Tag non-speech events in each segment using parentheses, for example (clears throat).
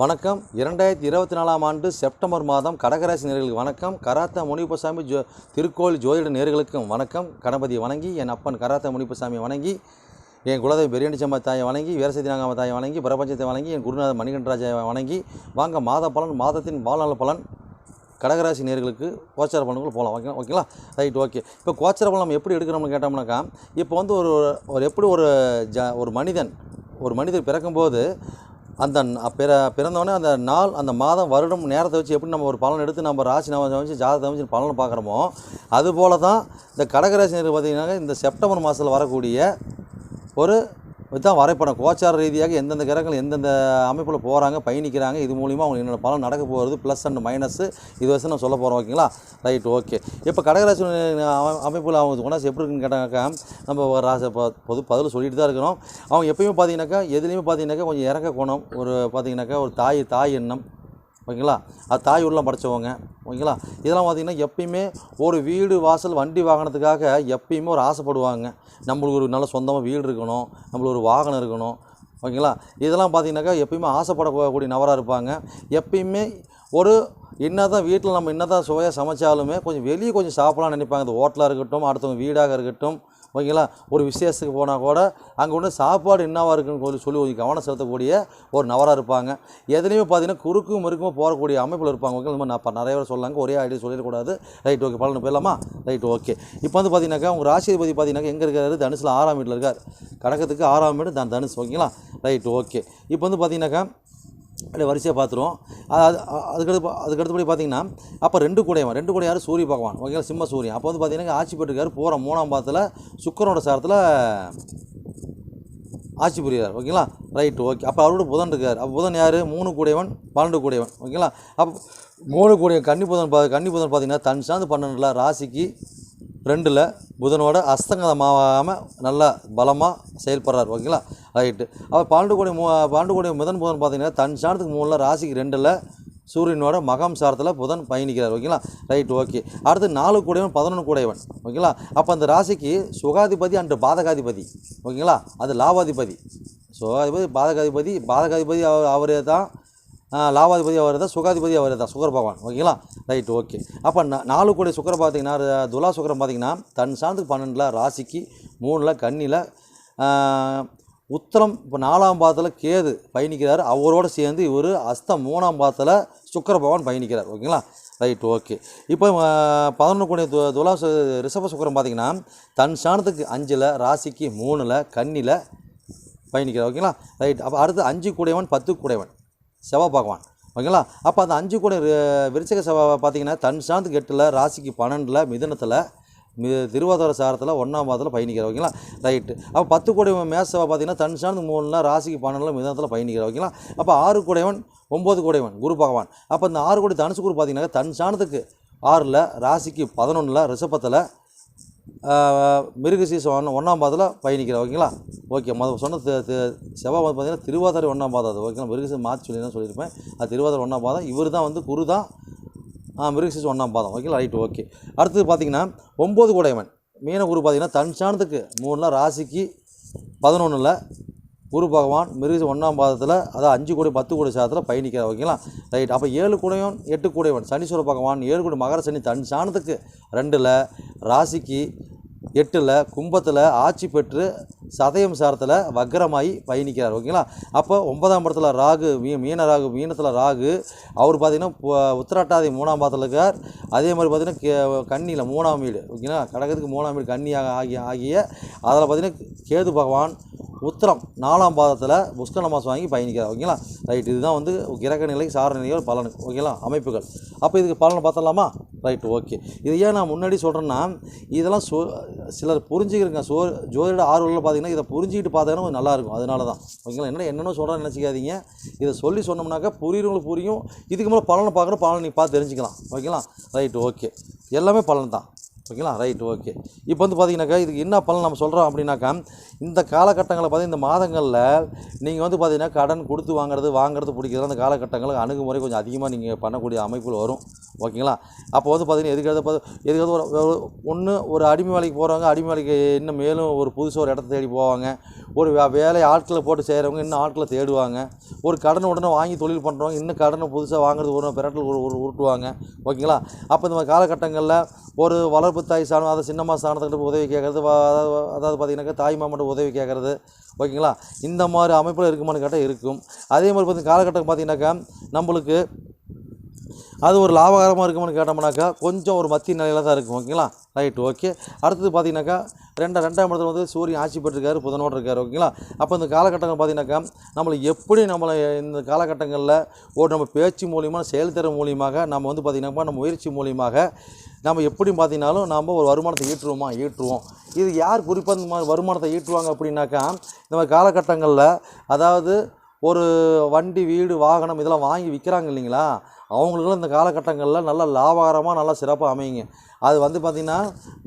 வணக்கம். இரண்டாயிரத்தி இருபத்தி நாலாம் ஆண்டு செப்டம்பர் மாதம் கடகராசி நேர்களுக்கு வணக்கம். கராத்தா முனிப்பசாமி ஜோ திருக்கோயில் ஜோதிட நேர்களுக்கும் வணக்கம். கணபதியை வணங்கி என் அப்பன் கராத்தா முனிப்பசாமி வணங்கி என் குலதெய்வ பெரியண்டிச்சம்மா தாயை வணங்கி வீரசதி நாகாம தாயை வணங்கி பிரபஞ்சத்தை வணங்கி என் குருநாத மணிகண்டராஜாவை வணங்கி வாங்க மாத பலன் மாதத்தின் வாழ்நாள் பலன் கடகராசி நேர்களுக்கு கோச்சார பலனுக்குள்ள போகலாம் ஓகே ஓகேங்களா? Right okay. இப்போ கோச்சார பலம் எப்படி எடுக்கிறோம்னு கேட்டோம்னாக்கா இப்போ வந்து ஒரு ஒரு எப்படி ஒரு ஜ ஒரு மனிதன் ஒரு மனிதர் பிறக்கும்போது அந்த பிற பிறந்தவொடனே அந்த நாள் அந்த மாதம் வருடம் நேரத்தை வச்சு எப்படி நம்ம ஒரு பலன் எடுத்து நம்ம ராசி நம்ம வச்சு ஜாதகத்தை வச்சு பலன் பார்க்குறோமோ அதுபோல தான் இந்த கடகராசி நேர்கள் இந்த செப்டம்பர் மாதத்தில் வரக்கூடிய ஒரு இதுதான் வரைப்படம் கோச்சார ரீதியாக எந்தெந்த கிரகங்கள் எந்தெந்த அமைப்பில் போகிறாங்க பயணிக்கிறாங்க இது மூலிமா அவங்க என்னென்ன பலன் நடக்க போகிறது ப்ளஸ் அண்ட் மைனஸ் இது வச்சு நான் சொல்ல போகிறோம் ஓகேங்களா ரைட் ஓகே இப்போ கடகராசி அமைப்பில் அவங்க குணாசி எப்படி இருக்குன்னு கேட்டாக்கா நம்ம ஒரு ராசி பொது பதில் சொல்லிட்டு தான் இருக்கிறோம். அவங்க எப்பயுமே பார்த்தீங்கன்னாக்கா எதுலேயுமே பார்த்தீங்கன்னாக்கா கொஞ்சம் இறக்க கோணம் ஒரு பார்த்தீங்கன்னாக்கா ஒரு தாய் தாய் எண்ணம் ஓகேங்களா? அது தாய் உள்ளம் படைச்சவங்க ஓகேங்களா? இதெல்லாம் பார்த்திங்கன்னா எப்பயுமே ஒரு வீடு வாசல் வண்டி வாகனத்துக்காக எப்பயுமே ஒரு ஆசைப்படுவாங்க. நம்மளுக்கு ஒரு நல்ல சொந்தமாக வீடு இருக்கணும் நம்மளுக்கு ஒரு வாகனம் இருக்கணும் ஓகேங்களா? இதெல்லாம் பார்த்தீங்கன்னாக்கா எப்பயுமே ஆசைப்படக்கூடிய நபராக இருப்பாங்க. எப்பயுமே ஒரு என்ன தான் வீட்டில் நம்ம என்ன தான் சுவையாக சமைச்சாலுமே கொஞ்சம் வெளியே கொஞ்சம் சாப்பிடலாம்னு நினைப்பாங்க. அது ஹோட்டலாக இருக்கட்டும் அடுத்தவங்க வீடாக இருக்கட்டும் ஓகேங்களா? ஒரு விசேஷத்துக்கு போனால் கூட அங்கே ஒன்று சாப்பாடு என்னவாக இருக்குன்னு சொல்லி சொல்லி கொஞ்சம் கவனம் செலுத்தக்கூடிய ஒரு நபராக இருப்பாங்க. எதுலேயுமே பார்த்தீங்கன்னா குறுக்கும் மறுக்கும் போகக்கூடிய அமைப்பில் இருப்பாங்க. ஓகே நம்ம நான் நிறைய பேர் சொல்லாங்க ஒரே ஐடியா சொல்லிடக்கூடாது. Right okay. பலன் போயிடலாமா ரைட் ஓகே. இப்போ வந்து பார்த்தீங்கன்னாக்கா உங்கள் ராசிபதி பார்த்தீங்கன்னாக்கா எங்கே இருக்காரு? தனுசில் ஆறாம் வீட்டில் இருக்கார். கடக்கத்துக்கு ஆறாம் வீடு தான் தனுஷ் ஓகேங்களா? Right okay. இப்போ வந்து பார்த்தீங்கன்னாக்கா அப்படியே வரிசையாக பார்த்துருவோம். அது அதுக்கடுத்து அதுக்கடுத்தபடி பார்த்தீங்கன்னா அப்போ ரெண்டு கூடையவன் ரெண்டு கூட யார் சூரிய பகவான் ஓகேங்களா? சிம்ம சூரியன். அப்போ வந்து பார்த்தீங்கன்னா ஆட்சி பெற்றிருக்காரு போகிற மூணாம் பாதத்தில் சுக்கரனோட சாரத்தில் ஆட்சி புரியார் ஓகேங்களா? ரைட் ஓகே அப்போ அவரோட புதன் இருக்கார். அப்போ புதன் யார்? மூணு கூடையவன் பன்னெண்டு கூடையவன் ஓகேங்களா? அப்போ மூணு கூடிய கன்னி புதன் பா கன்னி புதன் பார்த்தீங்கன்னா தன் சார்ந்து பன்னெண்டில் ராசிக்கு ரெண்டில் புதனோட அஸ்தங்கதமாகாமல் நல்லா பலமாக செயல்படுறார் ஓகேங்களா? ரைட்டு. அப்போ பன்னெண்டு கோடி மூ பன்னெண்டு முதன் புதன் பார்த்தீங்கன்னா தன் சாணத்துக்கு மூணில் ராசிக்கு ரெண்டில் சூரியனோட மகம் சாரத்தில் புதன் பயணிக்கிறார் ஓகேங்களா? Right okay. அடுத்து நாலு கூடையவன் பதினொன்று கூடையவன் ஓகேங்களா? அப்போ அந்த ராசிக்கு சுகாதிபதி அண்டு பாதகாதிபதி ஓகேங்களா? அது லாபாதிபதி சுகாதிபதி பாதகாதிபதி பாதகாதிபதி அவர் அவரே தான் லாவாதிபதி அவர் தான் சுகாதிபதி அவர் தான் சுகர் பகவான் ஓகேங்களா? ரைட் ஓகே அப்போ நாலு கோடி சுக்கரம் பார்த்தீங்கன்னா துலா சுக்கரம் பார்த்தீங்கன்னா தன் சார்ந்து பன்னெண்டில் ராசிக்கு மூணில் கண்ணியில் உத்தரம் இப்போ நாலாம் பாதத்தில் கேது பயணிக்கிறார். அவரோட சேர்ந்து இவர் அஸ்தம் மூணாம் பாதத்தில் சுக்கர பகவான் பயணிக்கிறார். ஓகேங்களா? ரைட் ஓகே இப்போ பதினொன்று கோடி து துலா சு- ரிஷப சுக்கரம் பார்த்தீங்கன்னா தன் சாணத்துக்கு அஞ்சில் ராசிக்கு மூணில் கன்னியில் பயணிக்கிறார். ஓகேங்களா? ரைட் அப்போ அடுத்து அஞ்சு கூடையவன் பத்து கூடையவன். செவ்வாய் பகவான். ஓகேங்களா? அப்போ அந்த அஞ்சு கூட விருச்சக செவ்வாய் பார்த்தீங்கன்னா தன் சாந்துக்கு கெட்டில் ராசிக்கு பன்னெண்டில் மிதனத்தில் மி திருவாதார சாரத்தில் ஒன்றாம் பாதத்தில் பயணிக்கிற ஓகேங்களா? ரைட்டு அப்போ பத்து கோடி மேச செவ்வாய் பார்த்தீங்கன்னா தன் சார்ந்து மூணுல ராசிக்கு பன்னெண்டில் மிதனத்தில் பயணிக்கிற ஓகேங்களா? அப்போ ஆறு கூடையவன் ஒம்பது கூடையவன் குரு பகவான். அப்போ இந்த ஆறு கோடி தனுசு குரு பார்த்தீங்கன்னா தன் சாணத்துக்கு ஆறில் ராசிக்கு பதினொன்றில் ரிஷபத்தில் மிருகசீச ஒன்று ஒன்றாம் பாதத்தில் பயணிக்கிறேன் ஓகேங்களா? ஓகே மொதல் சொன்ன செவ்வாய் வந்து பார்த்தீங்கன்னா திருவாதிரை ஒன்றாம் பாதம் அது ஓகேங்களா? மிருகசீச மாற்றி சொல்லி தான் சொல்லியிருப்பேன். அது திருவாதிரை ஒன்றாம் பாதம். இவர் தான் வந்து குரு தான் மிருகசீச ஒன்றாம் பாதம். ஓகேங்களா? Right okay. அடுத்தது பார்த்தீங்கன்னா ஒம்பது குடையவன் மீன குரு பார்த்தீங்கன்னா தன் சாணத்துக்கு மூணில் ராசிக்கு பதினொன்றில் குரு பகவான் மிருக ஒன்றாம் பாதத்தில் அதாவது அஞ்சு கோடி பத்து கோடி சாதத்தில் பயணிக்கிறார் ஓகேங்களா? ரைட் அப்போ ஏழு கூடையும் எட்டு கூடையவன் சனீஸ்வர பகவான் ஏழு கூடை மகர சனி தன் சாணத்துக்கு ரெண்டில் ராசிக்கு எட்டில் கும்பத்தில் ஆட்சி பெற்று சதயம் சாரத்தில் வக்கரமாகி பயணிக்கிறார் ஓகேங்களா? அப்போ ஒன்பதாம் இடத்துல ராகு மீ மீன ராகு மீனத்தில் ராகு அவர் பார்த்தீங்கன்னா உத்திராட்டாதி மூணாம் பாதத்தில் இருக்கார். அதே மாதிரி பார்த்தீங்கன்னா கே மூணாம் வீடு ஓகேங்களா? கடகத்துக்கு மூணாம் வீடு கண்ணி ஆகிய ஆகிய அதில் பார்த்தீங்கன்னா கேது பகவான் உத்திரம் நாலாம் பாதத்தில் புஷ்கர மாதம் வாங்கி பயணிக்கிறார் ஓகேங்களா? ரைட் இதுதான் வந்து கிரக நிலை சார நிலைகள் பலன் ஓகேங்களா? அமைப்புகள். அப்போ இதுக்கு பலனை பார்த்தலாமா ரைட் ஓகே. இது ஏன் நான் முன்னாடி சொல்கிறேன்னா இதெல்லாம் சோ சிலர் புரிஞ்சுக்கிறங்க. சோ ஜோதிட ஆர்வலில் பார்த்தீங்கன்னா இதை புரிஞ்சுக்கிட்டு பார்த்தாங்கன்னா கொஞ்சம் நல்லாயிருக்கும். அதனால தான் ஓகேங்களா? என்ன என்னென்ன சொல்கிறேன்னு நினச்சிக்காதீங்க. இதை சொல்லி சொன்னோம்னாக்கா புரியுறவங்களுக்கு புரியும். இதுக்கு மேலே பலனை பார்க்குற பலனை நீ பார்த்து தெரிஞ்சுக்கலாம். ஓகேங்களா? Right okay. எல்லாமே பலன் தான். ஓகேங்களா? ரைட் ஓகே இப்போ வந்து பார்த்தீங்கன்னாக்கா இதுக்கு என்ன பலன் நம்ம சொல்கிறோம் அப்படின்னாக்கா இந்த காலகட்டங்களில் பார்த்தீங்கன்னா இந்த மாதங்களில் நீங்கள் வந்து பார்த்தீங்கன்னா கடன் கொடுத்து வாங்குறது வாங்குறது பிடிக்கிறது அந்த காலகட்டங்களில் அணுகுமுறை கொஞ்சம் அதிகமாக நீங்கள் பண்ணக்கூடிய அமைப்பில் வரும். ஓகேங்களா? அப்போ வந்து பார்த்தீங்கன்னா எதுக்காவது எதுக்காவது ஒரு ஒன்று ஒரு அடிமை வேலைக்கு போகிறவங்க அடிமை வேலைக்கு இன்னும் மேலும் ஒரு புதுசாக ஒரு இடத்த தேடி போவாங்க. ஒரு வே- வேலை ஆட்களை போட்டு செய்கிறவங்க இன்னும் ஆட்களை தேடுவாங்க. ஒரு கடன் உடனே வாங்கி தொழில் பண்ணுறவங்க இன்னும் கடனை புதுசாக வாங்குறது ஒரு பிறட்டில் ஒரு ஒரு உருட்டுவாங்க. ஓகேங்களா? அப்போ இந்த மாதிரி காலகட்டங்களில் ஒரு வளர்ப்பு தாய் சாணம் அதை சின்னம்மா சாணத்துக்கிட்ட உதவி கேட்குறது அதாவது அதாவது பார்த்தீங்கன்னாக்கா மட்டும் உதவி கேட்குறது ஓகேங்களா? இந்த மாதிரி அமைப்பில் இருக்குமான்னு கேட்டால் இருக்கும். அதே மாதிரி பார்த்தி காலகட்டம் பார்த்திங்கனாக்கா நம்மளுக்கு அது ஒரு லாபகரமாக இருக்குமான்னு கேட்டோம்னாக்கா கொஞ்சம் ஒரு மத்திய நிலையில் தான் இருக்கும் ஓகேங்களா? Right okay. அடுத்தது பார்த்திங்கனாக்கா ரெண்டாம் ரெண்டாம் இடத்துல வந்து சூரியன் ஆட்சி பெற்றிருக்காரு புதனோடு இருக்கார் ஓகேங்களா? அப்போ இந்த காலகட்டங்கள் பார்த்தீங்கன்னாக்கா நம்மளை எப்படி நம்மளை இந்த காலகட்டங்களில் ஒரு நம்ம பேச்சு மூலியமாக செயல்திறன் மூலியமாக நம்ம வந்து பார்த்திங்கனாக்கா நம்ம முயற்சி மூலியமாக நம்ம எப்படி பார்த்தீங்கன்னாலும் நம்ம ஒரு வருமானத்தை ஈட்டுருவோமா ஈட்டுருவோம். இது யார் குறிப்பாக இந்த மாதிரி வருமானத்தை ஈட்டுவாங்க அப்படின்னாக்கா இந்த மாதிரி காலகட்டங்களில் அதாவது ஒரு வண்டி வீடு வாகனம் இதெல்லாம் வாங்கி விற்கிறாங்க இல்லைங்களா? அவங்களுக்குலாம் இந்த காலகட்டங்களில் நல்லா லாபகரமாக நல்லா சிறப்பாக அமையுங்க. அது வந்து பார்த்திங்கன்னா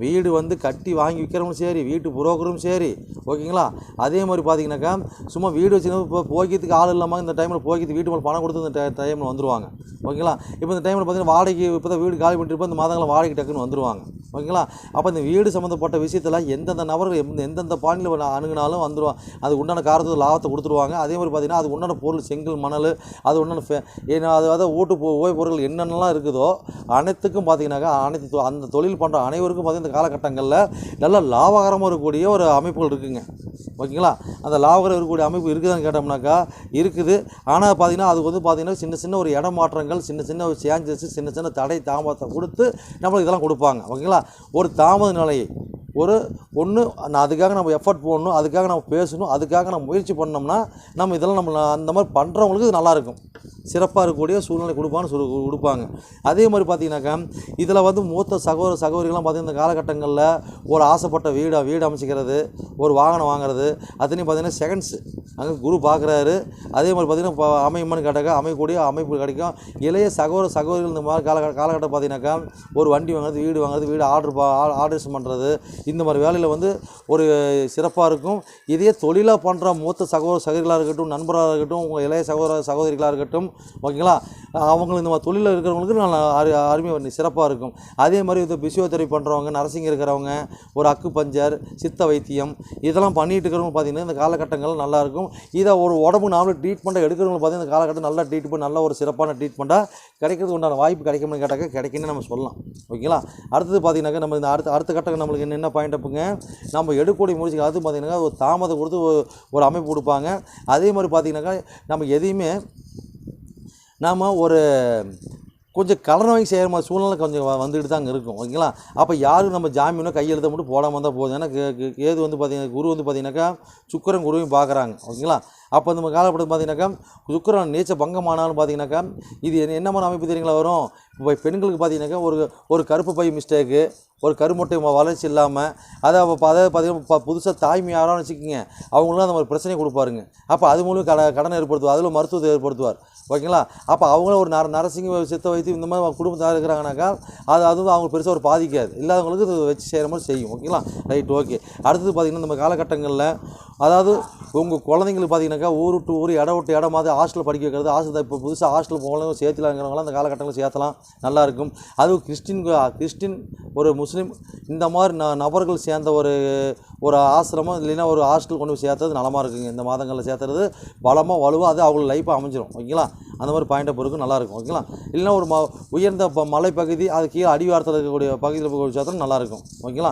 வீடு வந்து கட்டி வாங்கி விற்கிறவங்களும் சரி வீட்டு புரோக்கரும் சரி ஓகேங்களா? அதே மாதிரி பார்த்தீங்கன்னாக்கா சும்மா வீடு வச்சு இப்போ போக்கியத்துக்கு ஆள் இல்லாமல் இந்த டைமில் போக்கியத்துக்கு வீட்டு மேலே பணம் கொடுத்து இந்த டைமில் வந்துருவாங்க. ஓகேங்களா? இப்போ இந்த டைமில் பார்த்தீங்கன்னா வாடகைக்கு இப்போ தான் வீடு காலி பண்ணிட்டு இந்த மாதங்களில் வாடகைக்கு டக்குன்னு வந்துருவாங்க. ஓகேங்களா? அப்போ இந்த வீடு சம்மந்தப்பட்ட விஷயத்தில் எந்தெந்த நபர்கள் எந்த எந்தெந்த பாணியில் அணுகுனாலும் வந்துருவாங்க அது உண்டான காரத்துக்கு லாபத்தை கொடுத்துருவாங்க. அதே மாதிரி பார்த்தீங்கன்னா அது உண்டான பொருள் செங்கல் மணல் அது உண்டான ஃபே ஏன்னா அது அதாவது ஊட்டு போ ஓய் பொருள் என்னென்னலாம் இருக்குதோ அனைத்துக்கும் பார்த்தீங்கன்னாக்கா அனைத்து அந்த அந்த தொழில் பண்ணுற அனைவருக்கும் பார்த்தீங்கன்னா இந்த காலகட்டங்களில் நல்ல லாபகரமாக இருக்கக்கூடிய ஒரு அமைப்புகள் இருக்குதுங்க ஓகேங்களா? அந்த லாபகரம் இருக்கக்கூடிய அமைப்பு இருக்குதான்னு கேட்டோம்னாக்கா இருக்குது. ஆனால் பார்த்தீங்கன்னா அது வந்து பார்த்திங்கன்னா சின்ன சின்ன ஒரு இடமாற்றங்கள் சின்ன சின்ன ஒரு சேஞ்சஸ் சின்ன சின்ன தடை தாமதத்தை கொடுத்து நம்மளுக்கு இதெல்லாம் கொடுப்பாங்க. ஓகேங்களா? ஒரு தாமத நிலையை ஒரு ஒன்று அதுக்காக நம்ம எஃபர்ட் போடணும் அதுக்காக நம்ம பேசணும் அதுக்காக நம்ம முயற்சி பண்ணோம்னா நம்ம இதெல்லாம் நம்ம அந்த மாதிரி பண்ணுறவங்களுக்கு இது நல்லாயிருக்கும். சிறப்பாக இருக்கக்கூடிய சூழ்நிலை கொடுப்பான்னு சொல்லி கொடுப்பாங்க. அதே மாதிரி பார்த்தீங்கன்னாக்கா இதில் வந்து மூத்த சகோதர சகோதரிகள்லாம் பார்த்தீங்கன்னா இந்த காலகட்டங்களில் ஒரு ஆசைப்பட்ட வீடு வீடு அமைச்சிக்கிறது ஒரு வாகனம் வாங்குறது அதுலேயும் பார்த்தீங்கன்னா செகண்ட்ஸு அங்கே குரு பார்க்குறாரு அதே மாதிரி பார்த்தீங்கன்னா இப்போ அமையுமான்னு கேட்டாக்கா அமையக்கூடிய அமைப்பு கிடைக்கும். இளைய சகோதர சகோதரிகள் இந்த மாதிரி கால காலகட்டம் பார்த்தீங்கன்னாக்கா ஒரு வண்டி வாங்குறது வீடு வாங்குறது வீடு ஆர்டர் ஆர்டர்ஸ் பண்ணுறது இந்த மாதிரி வேலையில் வந்து ஒரு சிறப்பாக இருக்கும். இதே தொழிலாக பண்ணுற மூத்த சகோதர சகோதரிகளாக இருக்கட்டும் நண்பராக இருக்கட்டும் உங்கள் இளைய சகோதர சகோதரிகளாக இருக்கட்டும் ஓகேங்களா? அவங்க இந்த மாதிரி தொழிலில் இருக்கிறவங்களுக்கு நான் அரு அருமை சிறப்பாக இருக்கும். அதே மாதிரி இந்த பிசியோதெரபி பண்ணுறவங்க நரசிங்க இருக்கிறவங்க ஒரு அக்கு பஞ்சர் சித்த வைத்தியம் இதெல்லாம் பண்ணிட்டு இருக்கிறவங்க பார்த்தீங்கன்னா இந்த காலகட்டங்கள் நல்லா இருக்கும். இதை ஒரு உடம்பு நாமளும் ட்ரீட்மெண்ட்டை எடுக்கிறவங்க பார்த்தீங்கன்னா இந்த காலகட்டம் நல்லா ட்ரீட்மெண்ட் நல்ல ஒரு சிறப்பான ட்ரீட்மெண்ட்டாக கிடைக்கிறதுக்கு உண்டான வாய்ப்பு கிடைக்கும்னு கேட்டாக்க கிடைக்குன்னு நம்ம சொல்லலாம். ஓகேங்களா? அடுத்தது பார்த்தீங்கன்னாக்கா நம்ம இந்த அடுத்த அடுத்த கட்டம் நம்மளுக்கு என்னென்ன பாயிண்ட் அப்புங்க. நம்ம எடுக்கக்கூடிய முயற்சிக்கு அது பார்த்தீங்கன்னா ஒரு தாமதம் கொடுத்து ஒரு- அமைப்பு கொடுப்பாங்க. அதே மாதிரி பார்த்தீங்கன்னாக்கா நம்ம எதையுமே நாம் ஒரு கொஞ்சம் கடன் வாங்கி செய்கிற மாதிரி சூழ்நிலை கொஞ்சம் வ- வந்துக்கிட்டு தாங்க இருக்கும். ஓகேங்களா? அப்போ யாரும் நம்ம ஜாமீனோ கையெழுத்த மட்டும் போடாமல் இருந்தால் போதும். ஏன்னா ஏது கேது வந்து பார்த்தீங்கன்னா குரு வந்து பார்த்தீங்கன்னாக்கா சுக்கரன் குருவையும் பார்க்குறாங்க ஓகேங்களா? அப்போ நம்ம காலப்படம் பார்த்தீங்கன்னாக்கா சுக்கரன் நீச்ச பங்கமானாலும் பார்த்தீங்கன்னாக்கா இது என்ன என்ன மாதிரி அமைப்பு தெரியுங்களா வரும்? இப்போ பெண்களுக்கு பார்த்தீங்கன்னாக்கா ஒரு ஒரு கருப்பு பை மிஸ்டேக்கு ஒரு கருமுட்டை வளர்ச்சி இல்லாமல் அதை அப்போ அதை பார்த்தீங்கன்னா புதுசாக தாய்மை யாரான்னு வச்சுக்கோங்க. அவங்களும் அந்த மாதிரி பிரச்சனை கொடுப்பாருங்க. அப்போ அது மூலம் கட கடன் ஏற்படுத்துவார் அதில் மருத்துவத்தை ஏற்படுத்துவார். ஓகேங்களா? அப்போ அவங்களும் ஒரு நர நரசிங்க சித்த வைத்து இந்த மாதிரி குடும்பத்தாக இருக்கிறாங்கனாக்கா அது அதுவும் அவங்க பெருசாக ஒரு பாதிக்காது. இல்லாதவங்களுக்கு இது வச்சு செய்கிற மாதிரி செய்யும். ஓகேங்களா? Right okay. அடுத்தது பார்த்திங்கன்னா நம்ம காலகட்டங்களில் அதாவது உங்கள் குழந்தைங்களுக்கு பார்த்தீங்கன்னாக்கா ஊர் விட்டு ஊர் இடம் விட்டு இடம் மாதிரி ஹாஸ்டல் படிக்க வைக்கிறது. ஹாஸ்டல் இப்போ புதுசாக ஹாஸ்டல் போகலாம் சேர்த்துலாங்கிறவங்களாம் அந்த காலகட்டங்களில் சேர்த்தலாம். நல்லாயிருக்கும் அதுவும் கிறிஸ்டின் கிறிஸ்டின் ஒரு முஸ்லீம் இந்த மாதிரி ந நபர்கள் சேர்ந்த ஒரு ஒரு ஆசிரமம் இல்லைன்னா ஒரு ஹாஸ்டல் கொண்டு போய் சேர்த்தது நலமாக இருக்குங்க. இந்த மாதங்களில் சேர்த்துறது பலமாக வலுவாக அது அவங்க லைஃப்பாக அமைஞ்சிடும் ஓகேங்களா? அந்த மாதிரி பாயிண்டை பொறுக்கும் நல்லாயிருக்கும் ஓகேங்களா? இல்லைன்னா ஒரு ம உயர்ந்த ப மலைப்பகுதி அது கீழே அடிவாரத்தில் இருக்கக்கூடிய பகுதியில் போய் சேர்த்தா நல்லாயிருக்கும் ஓகேங்களா?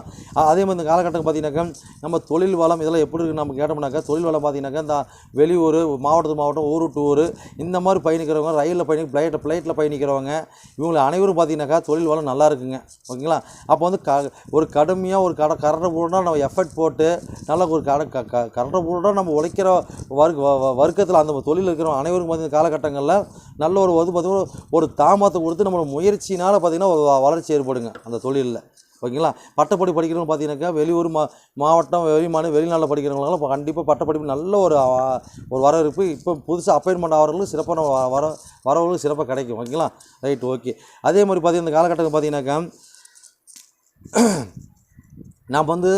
அதே மாதிரி இந்த காலகட்டம் பார்த்தீங்கன்னாக்கா நம்ம தொழில் வளம் இதெல்லாம் எப்படி இருக்குன்னு நம்ம கேட்டோம்னாக்கா தொழில் வளம் பார்த்தீங்கன்னாக்கா இந்த வெளியூர் மாவட்டத்து மாவட்டம் ஊர் டு ஊர் இந்த மாதிரி பயணிக்கிறவங்க ரயிலில் பயணி ஃப்ளைட்டில் ஃப்ளைட்டில் பயணிக்கிறவங்க இவங்களை அனைவரும் பார்த்தீங்கன்னாக்கா தொழில் வளம் நல்லா இருக்குங்க. ஓகேங்களா? அப்போ வந்து க ஒரு கடுமையாக ஒரு கட கரண்டை போடணும் நம்ம எஃபர்ட் போட்டு நல்ல ஒரு கட க க கரண்டை போட்டா நம்ம உழைக்கிற வர்க்க வ- வர்க்கத்தில் அந்த தொழில் இருக்கிற அனைவருக்கும் பார்த்தீங்கன்னா காலகட்டங்களில் நல்ல ஒரு வந்து பார்த்திங்கன்னா ஒரு தாமத்தை கொடுத்து நம்ம முயற்சினால் பார்த்தீங்கன்னா ஒரு வளர்ச்சி ஏற்படுங்க அந்த தொழிலில். ஓகேங்களா? பட்டப்படி படிக்கிறவங்க பார்த்தீங்கன்னாக்கா வெளியூர் மா மாவட்டம் வெளி மாநில வெளிநாட்டில் படிக்கிறவங்களாம் இப்போ கண்டிப்பாக பட்டப்படிப்பு நல்ல ஒரு ஒரு வரவேற்பு. இப்போ புதுசாக அப்பாயின்மெண்ட் ஆகிறவங்களுக்கு சிறப்பான வர வரவங்களுக்கு சிறப்பாக கிடைக்கும். ஓகேங்களா? ரைட் ஓகே அதே மாதிரி பார்த்தீங்கன்னா இந்த காலகட்டத்தில் பார்த்தீங்கன்னாக்கா (clears throat) நாம் வந்து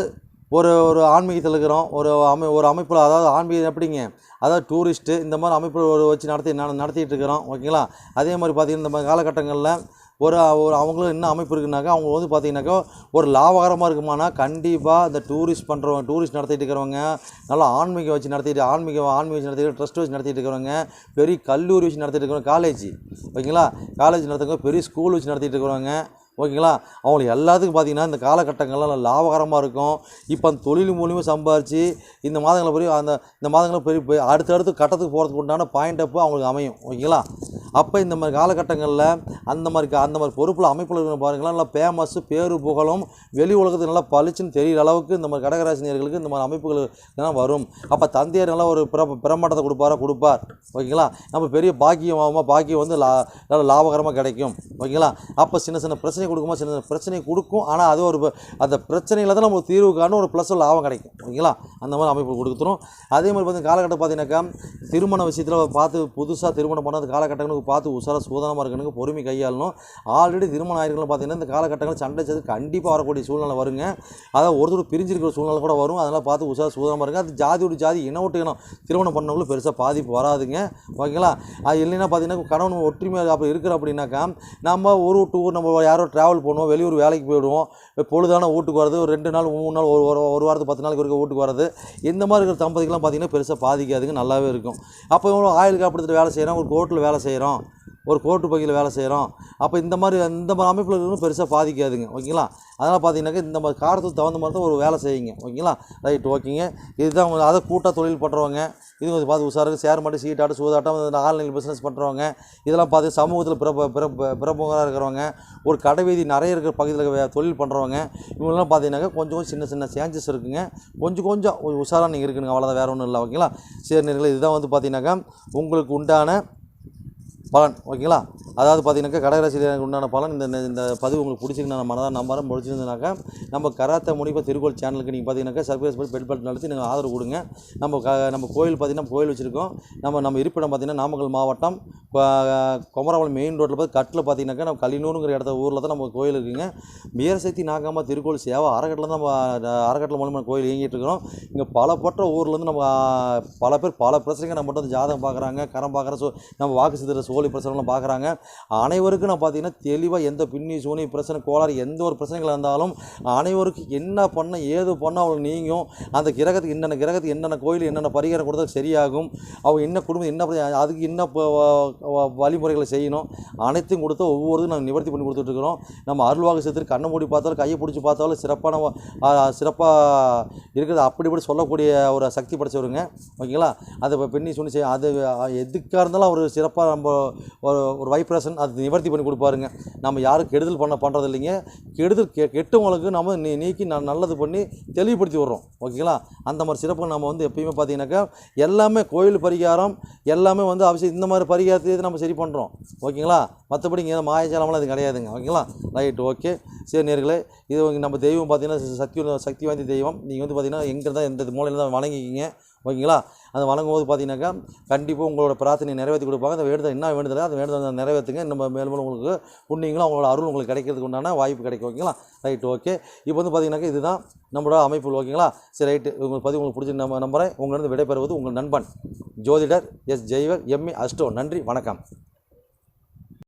ஒரு ஒரு ஆன்மீகத்தில் இருக்கிறோம் ஒரு அமை ஒரு அமைப்பில் அதாவது ஆன்மீகம் எப்படிங்க? அதாவது டூரிஸ்ட்டு இந்த மாதிரி அமைப்பில் ஒரு வச்சு நடத்தி நட நடத்திட்டு இருக்கிறோம் ஓகேங்களா? அதே மாதிரி பார்த்தீங்கன்னா இந்த மாதிரி காலகட்டங்களில் ஒரு ஒரு அவங்களும் என்ன அமைப்பு இருக்குனாக்கா அவங்க வந்து பார்த்தீங்கன்னாக்கா ஒரு லாபகரமாக இருக்குமானா கண்டிப்பாக இந்த டூரிஸ்ட் பண்ணுறவங்க டூரிஸ்ட் நடத்திட்டு இருக்கிறவங்க நல்லா ஆன்மீகம் வச்சு நடத்திட்டு ஆன்மீகம் ஆன்மீகம் வச்சு நடத்திட்டு ட்ரஸ்ட் வச்சு நடத்திட்டு இருக்கிறவங்க பெரிய கல்லூரி வச்சு நடத்திட்டு இருக்கிறவங்க காலேஜ் ஓகேங்களா? காலேஜ் நடத்துறவங்க பெரிய ஸ்கூல் வச்சு நடத்திட்டு இருக்கிறவங்க ஓகேங்களா? அவங்களுக்கு எல்லாத்துக்கும் பார்த்தீங்கன்னா இந்த காலகட்டங்கள்லாம் நல்லா லாபகரமாக இருக்கும். இப்போ அந்த தொழில் மூலியமாக சம்பாரித்து இந்த மாதங்களை பெரிய அந்த இந்த மாதங்களை பெரிய அடுத்தடுத்து கட்டத்துக்கு போகிறதுக்கு உண்டான பாயிண்ட் அப்போ அவங்களுக்கு அமையும். ஓகேங்களா? அப்போ இந்த மாதிரி காலகட்டங்களில் அந்த மாதிரி அந்த மாதிரி பொறுப்பில் அமைப்பில் இருக்கிற பாருங்களா நல்லா ஃபேமஸ்ஸு பேரு புகழும் வெளி உலகத்துக்கு நல்லா பளிச்சுன்னு தெரிகிற அளவுக்கு இந்த மாதிரி கடகராசினியர்களுக்கு இந்த மாதிரி அமைப்புகள் எல்லாம் வரும். அப்போ தந்தையார் நல்லா ஒரு பிர பிரமாட்டத்தை கொடுப்பாரா? கொடுப்பார். ஓகேங்களா? நம்ம பெரிய பாக்கியம் ஆகுமா பாக்கியம் வந்து லா நல்ல லாபகரமாக கிடைக்கும். ஓகேங்களா? அப்போ சின்ன சின்ன பிரச்சனை கொடுக்குமா சின்ன பிரச்சனை கொடுக்கும். ஆனால் அது ஒரு அந்த பிரச்சனையில் தான் நம்ம ஒரு தீர்வு காணும் ஒரு ப்ளஸ் லாபம் கிடைக்கும். ஓகேங்களா? அந்த மாதிரி அமைப்பு கொடுத்துரும். அதே மாதிரி பார்த்து காலகட்டம் பார்த்தீங்கன்னாக்கா திருமண விஷயத்தில் பார்த்து புதுசாக திருமணம் பண்ண அந்த காலகட்டங்களுக்கு பார்த்து உசார சூதனமாக இருக்கணுங்க பொறுமை கையாளணும். ஆல்ரெடி திருமணம் ஆயிருக்கலாம் பார்த்தீங்கன்னா இந்த காலகட்டங்கள் சண்டை சேர்த்து கண்டிப்பாக வரக்கூடிய சூழ்நிலை வருங்க. அதாவது ஒருத்தர் பிரிஞ்சிருக்கிற சூழ்நிலை கூட வரும். அதெல்லாம் பார்த்து உசார சூதனமாக இருங்க. அது ஜாதியோட ஜாதி இன விட்டு இனம். திருமணம் பண்ணவங்களும் பெருசாக பாதிப்பு வராதுங்க. ஓகேங்களா? அது இல்லைன்னா பார்த்தீங்கன்னா கணவன் ஒற்றுமையாக அப்படி இருக்கிற அப்படின்னாக்கா நம்ம ஒரு டூர் நம்ம யாரோ ட்ராவல் பண்ணுவோம் வெளியூர் வேலைக்கு போயிடுவோம் பொழுதான வீட்டுக்கு வரது ஒரு ரெண்டு நாள் மூணு நாள் ஒரு ஒரு வாரத்து வாரத்துக்கு பத்து நாளைக்கு ஒருக்க வீட்டுக்கு வரது இந்த மாதிரி இருக்கிற தம்பதிக்கெலாம் பார்த்தீங்கன்னா பெருசாக பாதிக்காதுங்க நல்லாவே இருக்கும். அப்போ இவ்வளோ ஆயில் காப்பீடத்தில் வேலை செய்கிறோம் ஒரு கோர்ட்டில் வேலை செய்கிறோம் ஒரு கோர்ட்டு பகுதியில் வேலை செய்கிறோம் அப்போ இந்த மாதிரி இந்த மாதிரி அமைப்பில் இருக்கிறவங்க பெருசாக பாதிக்காதுங்க ஓகேங்களா? அதனால் பார்த்தீங்கன்னாக்கா இந்த மாதிரி காலத்துக்கு தகுந்த மாதிரி தான் ஒரு வேலை செய்யுங்க ஓகேங்களா? ரைட் ஓகேங்க. இதுதான் அதை கூட்டாக தொழில் பண்ணுறவங்க இது கொஞ்சம் பார்த்து உஷாருக்கு ஷேர் மாட்டி சீட்டாட்டு சூதாட்டம் இந்த ஆன்லைன் பிஸ்னஸ் பண்ணுறவங்க இதெல்லாம் பார்த்து சமூகத்தில் பிறப்பு பிறப்பு பிறப்புகளாக இருக்கிறவங்க ஒரு கடைவீதி நிறைய இருக்கிற பகுதியில் தொழில் பண்ணுறவங்க இவங்கெல்லாம் பார்த்தீங்கன்னாக்கா கொஞ்சம் கொஞ்சம் சின்ன சின்ன சேஞ்சஸ் இருக்குங்க. கொஞ்சம் கொஞ்சம் உஷாராக நீங்கள் இருக்கணுங்க. அவ்வளோதான் வேறு ஒன்றும் இல்லை. ஓகேங்களா? சரி நேர்களே இதுதான் வந்து பார்த்தீங்கன்னாக்கா உங்களுக்கு உண்டான பலன் ஓகேங்களா? அதாவது பார்த்தீங்கன்னாக்கா கடகராசியில் உண்டான பலன் இந்த இந்த- பதிவு உங்களுக்கு பிடிச்சிருக்கு நான் மனதாக நம்பரம் பிடிச்சிருந்தனாக்கா நம்ம கராத்த முனிப்ப திருக்கோள் சேனலுக்கு நீங்கள் பார்த்தீங்கன்னாக்கா சர்ப்ரைஸ் பண்ணி பெல் பட்டன் நடத்தி நீங்கள் ஆதரவு கொடுங்க. நம்ம க நம்ம கோயில் பார்த்தீங்கன்னா கோயில் வச்சுருக்கோம். நம்ம நம்ம இருப்பிடம் பார்த்தீங்கன்னா நாமக்கல் மாவட்டம் இப்போ குமரவளம் மெயின் ரோட்டில் பார்த்து கட்டில் பார்த்தீங்கன்னாக்கா நம்ம கலினூருங்கிற இடத்த ஊரில் தான் நம்ம கோயில் இருக்குங்க. வீரசக்தி நாகாமா திருக்கோயில் சேவை அறக்கட்டில் தான் நம்ம அறக்கட்டில் மூலமாக கோயில் இயங்கிட்டு இருக்கிறோம். இங்கே பல பற்ற ஊர்லேருந்து நம்ம பல பேர் பல பிரச்சனைகள் நம்ம வந்து ஜாதகம் பார்க்குறாங்க கரம் பார்க்குற சோ நம்ம வாக்கு சித்திர சோழி பிரச்சனைலாம் பார்க்குறாங்க. அனைவருக்கும் நான் பார்த்தீங்கன்னா தெளிவாக எந்த பின்னி சூனி பிரச்சனை கோளாறு எந்த ஒரு பிரச்சனைகள் இருந்தாலும் அனைவருக்கும் என்ன பண்ண ஏது பண்ண அவங்களுக்கு நீங்கும். அந்த கிரகத்துக்கு என்னென்ன கிரகத்துக்கு என்னென்ன கோயில் என்னென்ன பரிகாரம் கொடுத்தா சரியாகும். அவங்க என்ன குடும்பம் என்ன அதுக்கு என்ன வழிமுறைகளை செய்யணும். அனைத்தையும் கொடுத்து ஒவ்வொருத்தையும் நாங்கள் நிவர்த்தி பண்ணி கொடுத்துட்ருக்குறோம். நம்ம அருள்வாக சேர்த்து கண்ணை மூடி பார்த்தாலும் கையை பிடிச்சி பார்த்தாலும் சிறப்பான சிறப்பாக இருக்கிறது. அப்படி இப்படி சொல்லக்கூடிய ஒரு சக்தி படைச்சவருங்க. ஓகேங்களா? அதை இப்போ பெண்ணி சுனி செய்ய அது எதுக்காக இருந்தாலும் அவர் சிறப்பாக நம்ம ஒரு ஒரு வைப்ரேஷன் அது நிவர்த்தி பண்ணி கொடுப்பாருங்க. நம்ம யாரும் கெடுதல் பண்ண பண்ணுறது இல்லைங்க. கெடுதல் கெ கெட்டவங்களுக்கு நம்ம நீ நீக்கி ந நல்லது பண்ணி தெளிவுபடுத்தி விட்றோம். ஓகேங்களா? அந்த மாதிரி சிறப்பு நம்ம வந்து எப்பயுமே பார்த்தீங்கன்னாக்கா எல்லாமே கோயில் பரிகாரம் எல்லாமே வந்து அவசியம் இந்த மாதிரி பரிகாரத்தை நம்ம சரி பண்ணுறோம் ஓகேங்களா? மற்றபடி இங்கே மாயஜாலம்லாம் இது கிடையாதுங்க. ஓகேங்களா? ரைட் ஓகே சரி நேர்களே இது நம்ம தெய்வம் பார்த்தீங்கன்னா சக்தி சக்தி வாய்ந்த தெய்வம். நீங்கள் வந்து பார்த்தீங்கன்னா எங்கே தான் எந்த மூலையில் தான் வணங்கிக்கிங்க. ஓகேங்களா? அதை வணங்கும் போது பார்த்தீங்கன்னாக்கா கண்டிப்பாக உங்களோட பிரார்த்தனை நிறைவேற்றி கொடுப்பாங்க. அந்த வேண்டுதல் என்ன வேண்டுதலோ? அந்த வேண்டுதல் நிறைவேற்றுங்க. நம்ம மேலும் மேலும் உங்களுக்கு புண்ணிங்களும் அவங்களோட அருள் உங்களுக்கு கிடைக்கிறதுக்கு உண்டான வாய்ப்பு கிடைக்கும். ஓகேங்களா? Right okay. இப்போ வந்து பார்த்தீங்கன்னாக்கா இதுதான் நம்மளோட அமைப்பு. ஓகேங்களா? சரி ரைட்டு. உங்களுக்கு பதிவு உங்களுக்கு பிடிச்ச நம்ம நம்புறேன். உங்களிருந்து விடைபெறுவது உங்கள் நண்பன் ஜோதிடர் எஸ். ஜெய்வர் எம்ஏ அஸ்டோ நன்றி வணக்கம்.